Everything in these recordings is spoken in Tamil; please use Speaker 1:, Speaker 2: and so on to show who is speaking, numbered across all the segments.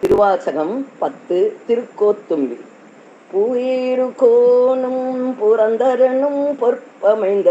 Speaker 1: திருவாசகம் பத்து திருக்கோத்தும்பி. பூயிரு கோணும் புரந்தரனும் பொற்பமைந்த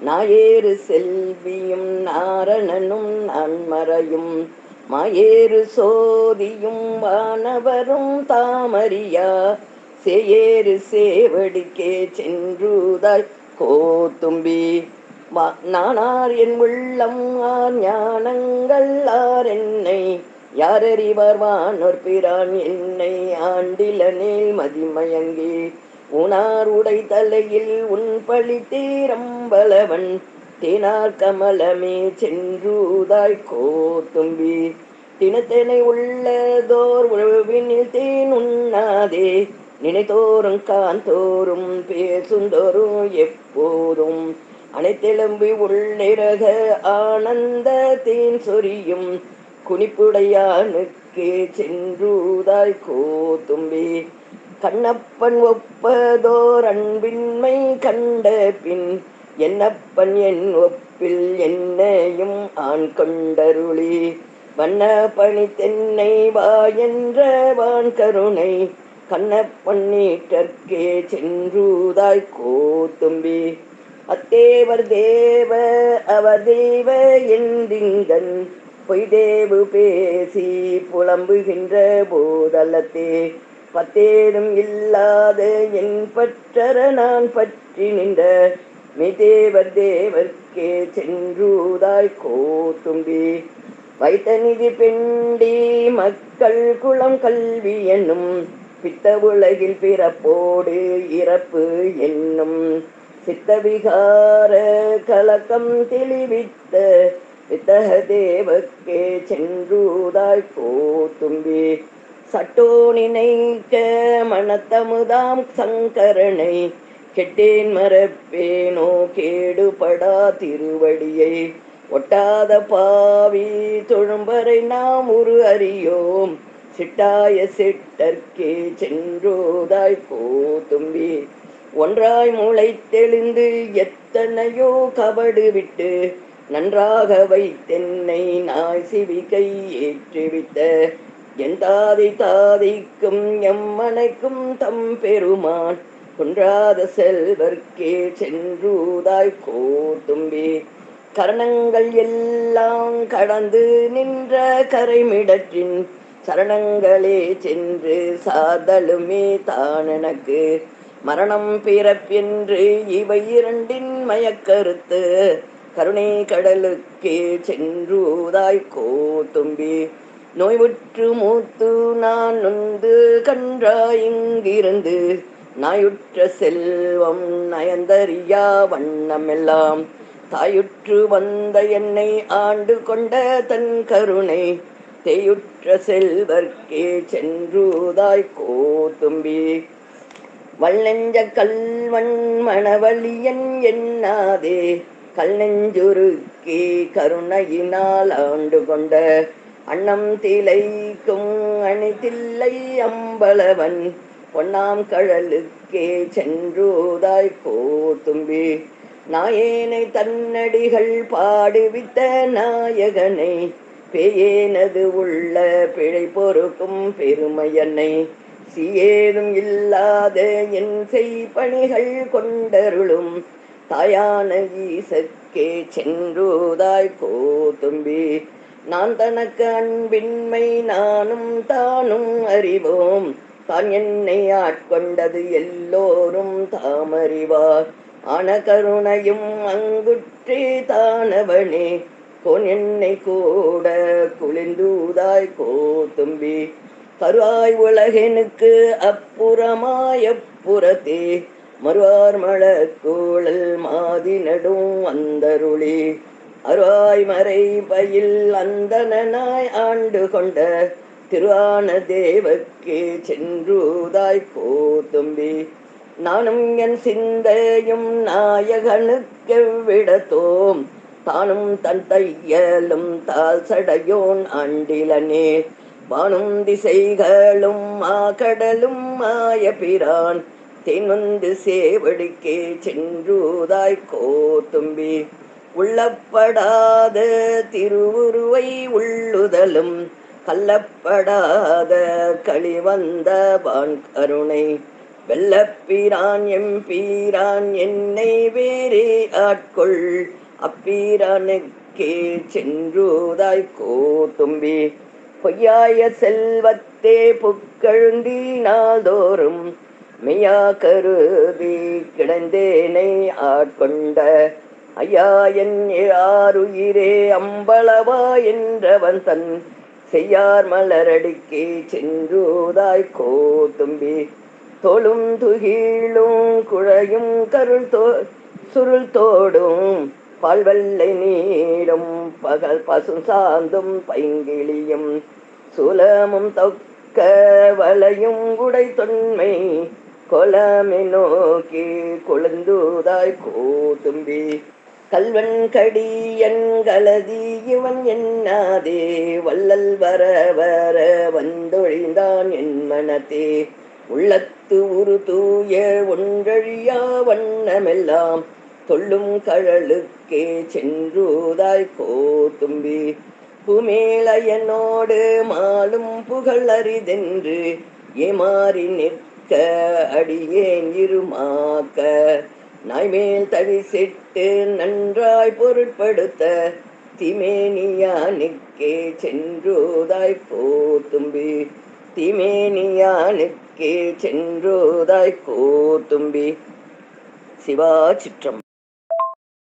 Speaker 1: நாயேறு செல்வியும் நாரணனும் நான்மறையும் மாயேறு சோதியும் வானவரும் தாமரியா சேயேறு சேவடிக்கே சென்றுதாய் கோத்தும்பி. வா- நானார் என் உள்ளம் ஆர் ஞானங்கள் ஆர் என்னை யாரறிவார் வானோர் பிரான் என்னை ஆண்டிலனில் மதிமயங்கி உனார் உடை தலையில் உன் பழி தீரம்பலவன் தினார் கமலமே சென்றுதாய் கோத்தும்பி. தினத்தனை உள்ளதோர் உழவினில் தேன் உண்ணாதே நினைத்தோறும் காந்தோறும் பேசுந்தோறும் எப்போதும். அனைத்தெலும்பி உள்ளிறக ஆனந்த தேன் சொரியும் குனிப்புடையானுக்கே சென்றுதாய் கோத்தும்பி கண்ணப்பன் ஒப்பதோர் அன்பின்மை கண்ட பின் என்னப்பன் என் ஒப்பில் என்னையும் ஆண் கொண்டருளி. வண்ண பணி தென்னை வா என்ற வான் கருணை கண்ணப்பன் நீட்டற்கே சென்றுதாய் கோத்தும்பி அத்தேவர் தேவ அவர் தேவ எந்திங்கன் பொய்தேவு பேசி புலம்புகின்ற போதல்லத்தே பத்தேதும் இல்லாத என் பற்றற நான் பற்றி நின்ற மிதேவர் தேவர்க்கே சென்றுதாய் கோத்தும்பி. வைத்த நிதி பெண்டி மக்கள் குளம் கல்வி என்னும் பித்த உலகில் பிறப்போடு இறப்பு என்னும். சித்தவிகார கலக்கம் தெளிவித்த வித்தக தேவக்கே சென்றுதாய் போத்தும்பி. சட்டோ நினைக்க மனத்தமுதாம் சங்கரனை கெட்டேன் மரப்பேனோ கேடுபடா திருவடியை. ஒட்டாத பாவி தொழும்பரை நாம் உரு அறியோம். சிட்டாய சிட்டர்க்கே சென்றோதாய் கோத்தும்பி ஒன்றாய் முளைத்தெழுந்து எத்தனையோ கபடு விட்டு நன்றாக வைத்தென்னை நாய் சிவிகை ஏற்றுவித்த என் தாதி தாதிக்கும் எம்மனைக்கும் தம் பெருமான் குன்றாத செல்வர்க்கே சென்றுதாய் கோத்தும்பி கரணங்கள் எல்லாம் கடந்து நின்ற கரைமிடற்றின் சரணங்களே சென்று சாதலுமே தானெனக்கு. மரணம் பிறப்பென்று இவை இரண்டின் மயக்கருத்து. கருணை கடலுக்கே சென்றுதாய் கோத்தும்பி நோய்வுற்று மூத்து நான் நொந்து கன்றாயிங்கிருந்து நாயுற்ற செல்வம் நயந்தறியா வண்ணமெல்லாம். தாயுற்று வந்த என்னை ஆண்டு கொண்ட தன் கருணை. தேயுற்ற செல்வர்க்கே சென்றுதாய் கோத்தும்பி வல்லெஞ்ச கல்வன் மணவழியன் எண்ணாதே கல்நெஞ்சுருக்கி கருணையினால் ஆண்டு கொண்ட அன்னம் திளைக்கும் அணிதில்லை அம்பளவன் பொன்னாம் கழலுக்கே சென்றோதாய் கோத்தும்பி நாயேனை தன்னடிகள் பாடுவித்த நாயகனை பேயேனது உள்ள பிழை பொறுக்கும் பெருமையனை. சியேதும் இல்லாத என் செய்பணிகள் கொண்டருளும் தாயான ஈசக்கே சென்றுதாய் கோத்தும்பி நான் தனக்கு அன்பின்மை நானும் தானும் அறிவோம். தான் என்னை ஆட்கொண்டது எல்லோரும் தாமறிவார். ஆன கருணையும் அங்குற்றி தானவனே. கோன் என்னை கூட குளிர்ந்தூதாய் கோத்தும்பி கருவாய் உலகெனுக்கு அப்புறமாயப்புறத்தே மறுவார் மழக்கூழல் மாதி நடும் அந்தருளி அருவாய் மறை பயில் அந்தனாய் ஆண்டு கொண்ட திருவான தேவக்கே சென்றுதாய் கோத்தும்பி நானும் என் சிந்தையும் நாயகனுக்கு விடத்தோம். தானும் தன் தையலும் தாசடையோன் ஆண்டிலனே. வானும் திசைகளும் மாகடலும் மாய பிரான். தென்வந்து சேவடிக்கே சென்றுதாய் கோத்தும்பி. உள்ளப்படாத திருவுருவை உள்ளுதலும் கள்ளப்படாத களிவந்த வான் கருணை வெள்ளப்பீரான் எம்பீரான் என்னை வேறே ஆட்கொள் அப்பீரானுக்கே சென்றுதாய் கோத்தும்பி. பொய்யாய செல்வத்தே புக்கழுந்தி நாள்தோறும் மெய்யா கருதி கிடந்தேனை ஆட்கொண்ட ஐயா என் ஆறுயிரே அம்பளவா என்றவன் தன் செய்யார் மலரடிக்கு சென்றுதாய் கோத்தும்பி தொழும் துகிலும் குழையும் கருள் தோ சுருள் தோடும் பால்வெள்ளை நீளும் பகல் பசு சாந்தும் பைங்கிளியும் சுலமும் தொக்க வளையும் உடை தொன்மை கொலமை நோக்கி கொழுந்துதாய் கோதும்பி. கல்வன் கடியன் கலதி இவன் என்னாதே வள்ளல் வர வர வந்தொழிந்தான் என் மனத்தே. உள்ளத்து உரு தூய ஒன்றழியா வண்ணமெல்லாம் தொல்லும் கழலுக்கே சென்றுதாய் கோத்தும்பி புமேளையனோடு மாலும் புகழறிதென்று ஏமாறி நிற்க அடியேன் இருமாக்க. நாய்மேல் தவிசிட்டு நன்றாய் பொருட்படுத்த திமேனியானுக்கே சென்றுதாய் கோத்தும்பி திமேனியானுக்கே கோ தும்பி. சிவா சிற்றம்.